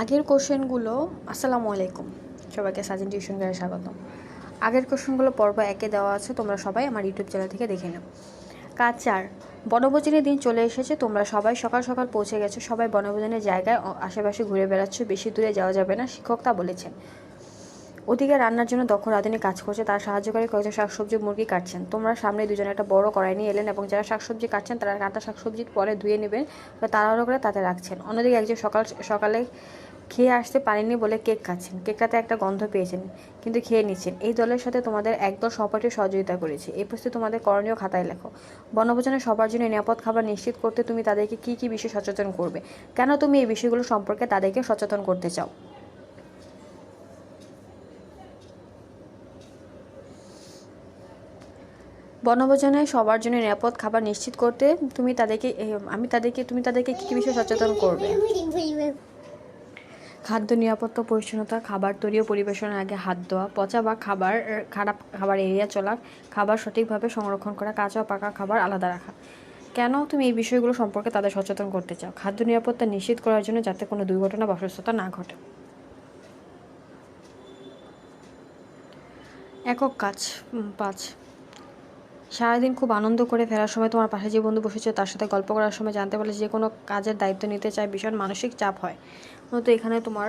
আগের কোশ্চেনগুলো, আসসালামু আলাইকুম। সবাইকে সাজেন টিউশন করে স্বাগত আগের কোশ্চেনগুলো পর্ব একে দেওয়া আছে, তোমরা সবাই আমার ইউটিউব চ্যানেল থেকে দেখে নাও। কাজ চার, বনভোজনের দিন চলে এসেছে, তোমরা সবাই সকাল সকাল পৌঁছে গেছো, সবাই বনভোজনের জায়গায়, আশেপাশে ঘুরে বেড়াচ্ছ, বেশি দূরে যাওয়া যাবে না, শিক্ষক তা বলেছেন। ওদিকে রান্নার জন্য দক্ষ রাঁধুনি কাজ করছে, তার সাহায্যকারী কয়েকজন শাকসবজি মুরগি কাটছেন। তোমরা সামনে দুজনে একটা বড় কড়াই নিয়ে এলেন এবং যারা শাকসবজি কাটছেন, তারা কাটা শাকসবজি পরে ধুয়ে নেবেন বা তাড়াহুড়ো করে তাতে রাখছেন। অন্যদিকে একজন সকাল সকালে খেয়ে আসতে পারেননি বলে কেক খাচ্ছেন কেকটাতে একটা গন্ধ পেয়েছেন, কিন্তু খেয়ে নিচ্ছেন। এই দলের সাথে তোমাদের একদল সহপাঠী সহযোগিতা করেছে। এই প্রস্তুতি তোমাদের করণীয় খাতায় লেখো। বনভোজনে সবার জন্য নিরাপদ খাবার নিশ্চিত করতে তুমি তাদেরকে কী কী বিষয়ে সচেতন করবে? কেন তুমি এই বিষয়গুলো সম্পর্কে তাদেরকে সচেতন করতে চাও? বনভোজনে সবার জন্য নিরাপদ খাবার নিশ্চিত করতে তুমি তাদেরকে আমি তাদেরকে, তুমি তাদেরকে কী কী বিষয়ে সচেতন করবে? খাদ্য নিরাপত্তা, পরিচ্ছন্নতা, খাবার তৈরি ও পরিবেশনের আগে হাত ধোয়া, পচা বা খাবার খারাপ খাবার এড়িয়ে চলা, খাবার সঠিকভাবে সংরক্ষণ করা, কাঁচা পাকা খাবার আলাদা রাখা। কেন তুমি এই বিষয়গুলো সম্পর্কে তাদের সচেতন করতে চাও? খাদ্য নিরাপত্তা নিশ্চিত করার জন্য যাতে কোনো দুর্ঘটনা বা অসুস্থতা না ঘটে। একক কাজ পাঁচ। সারাদিন খুব আনন্দ করে ফেরার সময় তোমার পাশে যে বন্ধু বসেছে, তার সাথে গল্প করার সময় জানতে পারলে যে কোনো কাজের দায়িত্ব নিতে চায়, ভীষণ মানসিক চাপ হয়। মূলত এখানে তোমার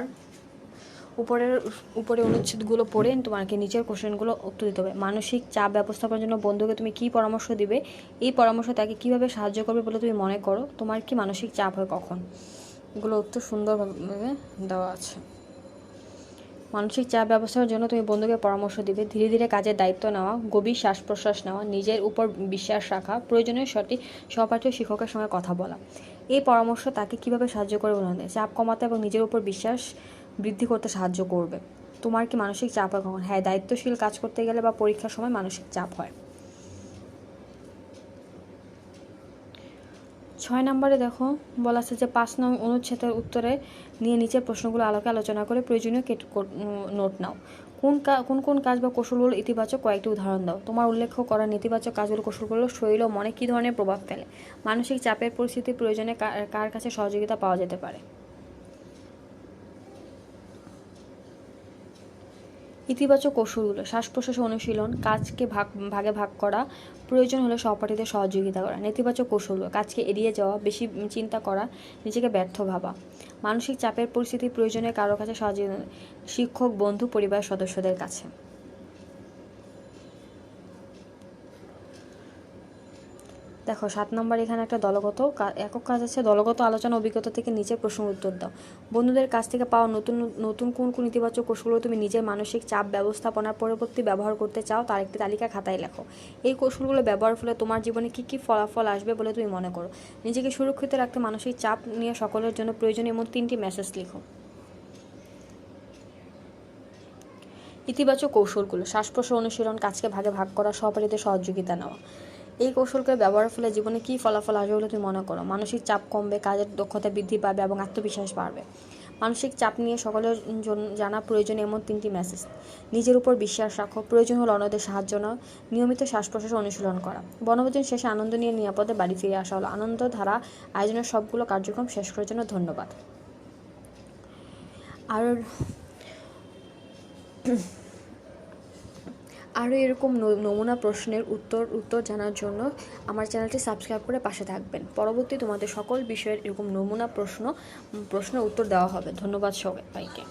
উপরের, উপরে অনুচ্ছেদগুলো পড়ে তোমাকে নিচের কোশ্চেনগুলো উত্তর দিতে হবে। মানসিক চাপ ব্যবস্থাপনার জন্য বন্ধুকে তুমি কী পরামর্শ দিবে, এই পরামর্শ তাকে কীভাবে সাহায্য করবে বলে তুমি মনে করো? তোমার কি মানসিক চাপ হয় কখন? এগুলো উত্তর সুন্দরভাবে দেওয়া আছে। মানসিক চাপ ব্যবস্থার জন্য তুমি বন্ধুকে পরামর্শ দিবে। ধীরে ধীরে কাজের দায়িত্ব নেওয়া, গভীর শ্বাস প্রশ্বাস নেওয়া, নিজের উপর বিশ্বাস রাখা, প্রয়োজনীয় সঠিক সহপাঠী শিক্ষকের সঙ্গে কথা বলা। এই পরামর্শ তাকে কীভাবে সাহায্য করে বলে চাপ কমাতে এবং নিজের উপর বিশ্বাস বৃদ্ধি করতে সাহায্য করবে। তোমার কি মানসিক চাপ হয় কখন? হ্যাঁ দায়িত্বশীল কাজ করতে গেলে বা পরীক্ষার সময় মানসিক চাপ হয়। ছয় নম্বরে দেখো, বলা আছে যে পাঁচ নং অনুচ্ছেদের উত্তরে নিয়ে নিচের প্রশ্নগুলো আলোকে আলোচনা করে প্রয়োজনীয় নোট নাও। কোন কোন কোন কাজ বা কৌশলগুলো ইতিবাচক কয়েকটি উদাহরণ দাও। তোমার উল্লেখ করা নেতিবাচক কাজগুলো কৌশলগুলো শরীর ও মনে কী ধরনের প্রভাব ফেলে? মানসিক চাপের পরিস্থিতি প্রয়োজনে কার কাছে সহযোগিতা পাওয়া যেতে পারে? ইতিবাচক কৌশলগুলো শ্বাস প্রশ্বাস অনুশীলন, কাজকে ভাগ, ভাগে ভাগ করা, প্রয়োজন হলে সহপাঠীদের সহযোগিতা করা, নেতিবাচক কৌশলগুলো কাজকে এড়িয়ে যাওয়া, বেশি চিন্তা করা, নিজেকে ব্যর্থ ভাবা। মানসিক চাপের পরিস্থিতি প্রয়োজনে কারও কাছে সহযোগিতা, শিক্ষক, বন্ধু পরিবার সদস্যদের কাছে। দেখো, সাত নম্বর এখানে একটা দলগত একক কাজ আছে, দলগত আলোচনা অভিজ্ঞতা থেকে নিচের প্রশ্ন উত্তর দাও। বন্ধুদের কাছ থেকে পাওয়া নতুন নতুন কোন কোন ইতিবাচক কৌশলগুলো তুমি নিজের মানসিক চাপ ব্যবস্থাপনার পরবর্তী ব্যবহার করতে চাও, তার একটি তালিকা খাতায় লেখো। এই কৌশলগুলো ব্যবহার ফলে তোমার জীবনে কী কী ফলাফল আসবে বলে তুমি মনে করো? নিজেকে সুরক্ষিত রাখতে মানসিক চাপ নিয়ে সকলের জন্য প্রয়োজনীয় এমন তিনটি মেসেজ লিখো। ইতিবাচক কৌশলগুলো শ্বাস অনুশীলন, কাজকে ভাগে ভাগ করা, সহপাঠীদের সহযোগিতা নেওয়া। এই কৌশলকে ব্যবহারের ফলে জীবনে কী ফলাফল আসবে বলে তুমি মনে করো? মানসিক চাপ কমবে, কাজের দক্ষতা বৃদ্ধি পাবে এবং আত্মবিশ্বাস বাড়বে। মানসিক চাপ নিয়ে সকলের জন্য জানা প্রয়োজন এমন তিনটি মেসেজ নিজের উপর বিশ্বাস রাখো। প্রয়োজন হলে অন্যদের সাহায্য নাও। নিয়মিত শ্বাস প্রশ্বাস অনুশীলন করা। বনভোজন শেষে আনন্দ নিয়ে নিরাপদে বাড়ি ফিরে আসা হলো। আনন্দ ধারা আয়োজনের সবগুলো কার্যক্রম শেষ করার জন্য ধন্যবাদ। আর আরও এরকম নমুনা প্রশ্নের উত্তর উত্তর জানার জন্য আমার চ্যানেলটি সাবস্ক্রাইব করে পাশে থাকবেন। পরবর্তী তোমাদের সকল বিষয়ের এরকম নমুনা প্রশ্ন প্রশ্নের উত্তর দেওয়া হবে। ধন্যবাদ সবাইকে।